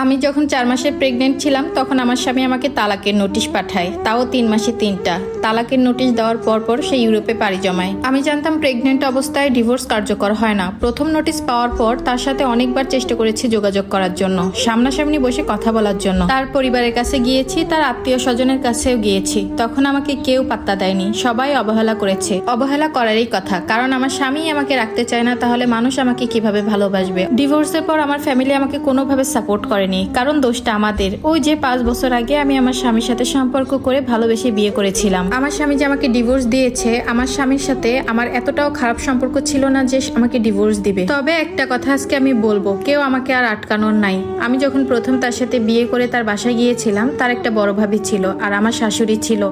আমি যখন চার মাসের প্রেগনেন্ট ছিলাম, তখন আমার স্বামী আমাকে তালাকের নোটিশ পাঠায়। তাও তিন মাসে তিনটা। তালাকের নোটিশ দেওয়ার পর পর সে ইউরোপে পাড়ি জমায়। আমি জানতাম প্রেগনেন্ট অবস্থায় ডিভোর্স কার্যকর হয় না। প্রথম নোটিশ পাওয়ার পর তার সাথে অনেকবার চেষ্টা করেছি যোগাযোগ করার জন্য, সামনাসামনি বসে কথা বলার জন্য। তার পরিবারের কাছে গিয়েছি, তার আত্মীয় স্বজনের কাছেও গিয়েছি। তখন আমাকে কেউ পাত্তা দেয়নি। সবাই অবহেলা করেছে। অবহেলা করারই কথা। কারণ আমার স্বামী আমাকে রাখতে চায় না, তাহলে মানুষ আমাকে কীভাবে ভালোবাসবে? ডিভোর্সের পর আমার ফ্যামিলি আমাকে কোনোভাবে সাপোর্ট করেনি। কারণ দোষটা আমাদের। ওই যে পাঁচ বছর আগে আমি আমার স্বামীর সাথে সম্পর্ক করে ভালোবেসে বিয়ে করেছিলাম। আমার স্বামী যে আমাকে ডিভোর্স দিয়েছে, আমার স্বামীর সাথে আমার এতটাও খারাপ সম্পর্ক ছিল না যে আমাকে ডিভোর্স দিবে। তবে একটা কথা আজকে আমি বলব, কেউ আমাকে আর আটকানোর নাই। আমি যখন প্রথম তার সাথে বিয়ে করে তার বাসায় গিয়েছিলাম, তার একটা বড় ভাবি ছিল আর আমার শাশুড়ি ছিল।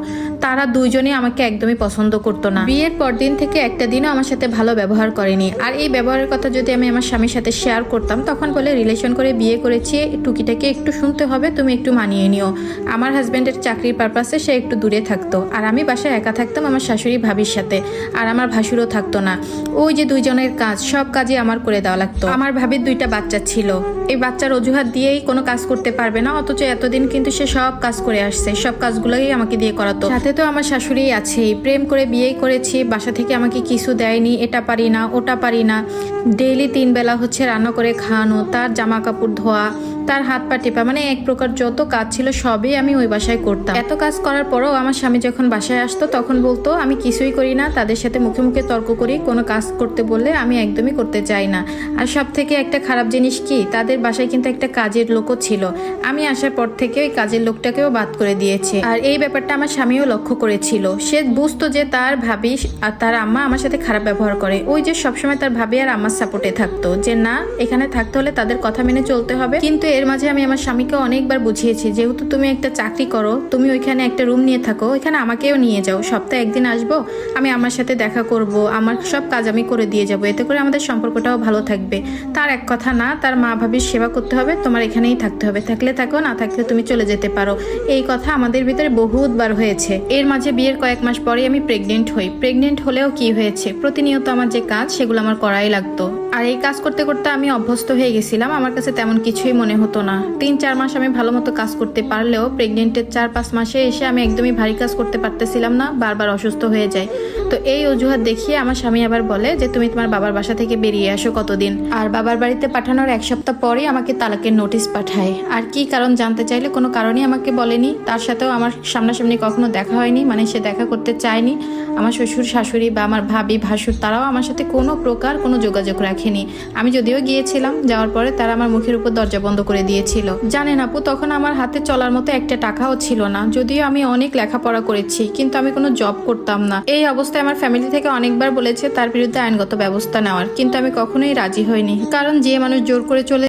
তারা দুইজনই আমাকে একদমই পছন্দ করতো না। বিয়ের পর দিন থেকে একটা দিনও আমার সাথে ভালো ব্যবহার করেনি। আর এই ব্যবহারের কথা যদি আমি আমার স্বামীর সাথে শেয়ার করতাম, তখন বলে রিলেশন করে বিয়ে করেছি টুকিটাকে একটু শুনতে হবে, তুমি একটু মানিয়ে নিও। আমার হাজব্যান্ডের চাকরির পারপাসে সে একটু দূরে থাকতো, আর আমি বাসায় একা থাকতাম আমার শাশুড়ি ভাবির সাথে, আর আমার ভাসুরও থাকতো না। ওই যে দুইজনের কাজ, সব কাজই আমার করে দেওয়া লাগতো। আমার ভাবির দুইটা বাচ্চা ছিল। এই বাচ্চার অজুহাত দিয়েই কোনো কাজ করতে পারবে না, অথচ এতদিন কিন্তু সে সব কাজ করে আসছে, সব কাজগুলোই আমাকে দিয়ে করাতো। সাথে তো আমার শাশুড়ি আছেই, প্রেম করে বিয়েই করেছি, বাসা থেকে আমাকে কিছু দেয়নি, এটা পারি না, ওটা পারি না। ডেইলি তিন বেলা হচ্ছে রান্না করে খাওয়ানো, তার জামা কাপড় ধোয়া তার হাত পা টেপা মানে এক প্রকার যত কাজ ছিল সবই আমি ওই বাসায় করতাম। এত কাজ করার পরেও আমার স্বামী যখন বাসায় আসতো, তখন বলতো, আমি কিছুই করি না, তাদের সাথে মুখে মুখে তর্ক করি, কোনো কাজ করতে বললে আমি একদমই করতে চাই না। আর সব থেকে একটা খারাপ জিনিস কি, তাদের বাসায় কিন্তু একটা কাজের লোকও ছিল। আমি আসার পর থেকে ওই কাজের লোকটাকেও বাদ করে দিয়েছে। আর এই ব্যাপারটা আমার স্বামীও লক্ষ্য করেছিল। সে বুঝতো যে তার ভাবি আর তার আম্মা আমার সাথে খারাপ ব্যবহার করে। ওই যে সবসময় তার ভাবি আর আমার সাপোর্টে থাকতো যে, না, এখানে থাকতে হলে তাদের কথা মেনে চলতে হবে। কিন্তু এর মাঝে আমি আমার স্বামীকে অনেকবার বুঝিয়েছি, যেহেতু তুমি একটা চাকরি করো, তুমি ওইখানে একটা রুম নিয়ে থাকো, ওইখানে আমাকেও নিয়ে যাও। সপ্তাহে একদিন আসব, আমি আমার সাথে দেখা করব, আমার সব কাজ আমি করে দিয়ে যাব। এতে করে আমাদের সম্পর্কটাও ভালো থাকবে। তার এক কথা না, তার মা ভাবির সেবা করতে হবে, তোমার এখানেই থাকতে হবে। থাকলে থাকো, না থাকলে তুমি চলে যেতে পারো। এই কথা আমাদের ভিতরে বহুতবার হয়েছে। এর মাঝে বিয়ের কয়েক মাস পরে আমি প্রেগনেন্ট হই। প্রেগনেন্ট হলেও কি হয়েছে? প্রতিনিয়ত আমার যে কাজ, সেগুলো আমার করাই লাগতো। আর এই কাজ করতে করতে আমি অভ্যস্ত হয়ে গেছিলাম। আমার কাছে তেমন কিছুই মনে হতো না। তিন, চার মাস আমি ভালো মতো কাজ করতে পারলেও প্রেগনেন্টের চার, পাঁচ মাসে এসে আমি একদমই ভারী কাজ করতে পারতেছিলাম না, বারবার অসুস্থ হয়ে যায়। তো এই অজুহাত দেখিয়ে আমার স্বামী আবার বলে যে, তুমি তোমার বাবার বাসা থেকে বেরিয়ে আসো কতদিন। আর বাবার বাড়িতে পাঠানোর এক সপ্তাহ পরেই আমাকে তালাকের নোটিশ পাঠায়। আর কি কারণ জানতে চাইলে কোনো কারণই আমাকে বলেনি। তার সাথেও আমার সামনাসামনি কখনো দেখা হয়নি মানে সে দেখা করতে চায়নি। আমার শ্বশুর, শাশুড়ি বা আমার ভাবি, ভাসুর, তারাও আমার সাথে কোনো প্রকার কোনো যোগাযোগ রাখেনি আমি যদিও গিয়েছিলাম, যাওয়ার পরে তারা আমার মুখের উপর দরজা বন্ধ করে দিয়েছিল। জানেন আপু, তখন আমার হাতে চলার মতো একটা টাকাও ছিল না। যদিও আমি অনেক লেখাপড়া করেছি, কিন্তু আমি কোনো জব করতাম না। এই অবস্থায় আমার ফ্যামিলি থেকে অনেকবার বলেছে তার বিরুদ্ধে আইনগত ব্যবস্থা নেওয়ার, কিন্তু আমি কখনোই রাজি হইনি। কারণ যে মানুষ জোর করে চলে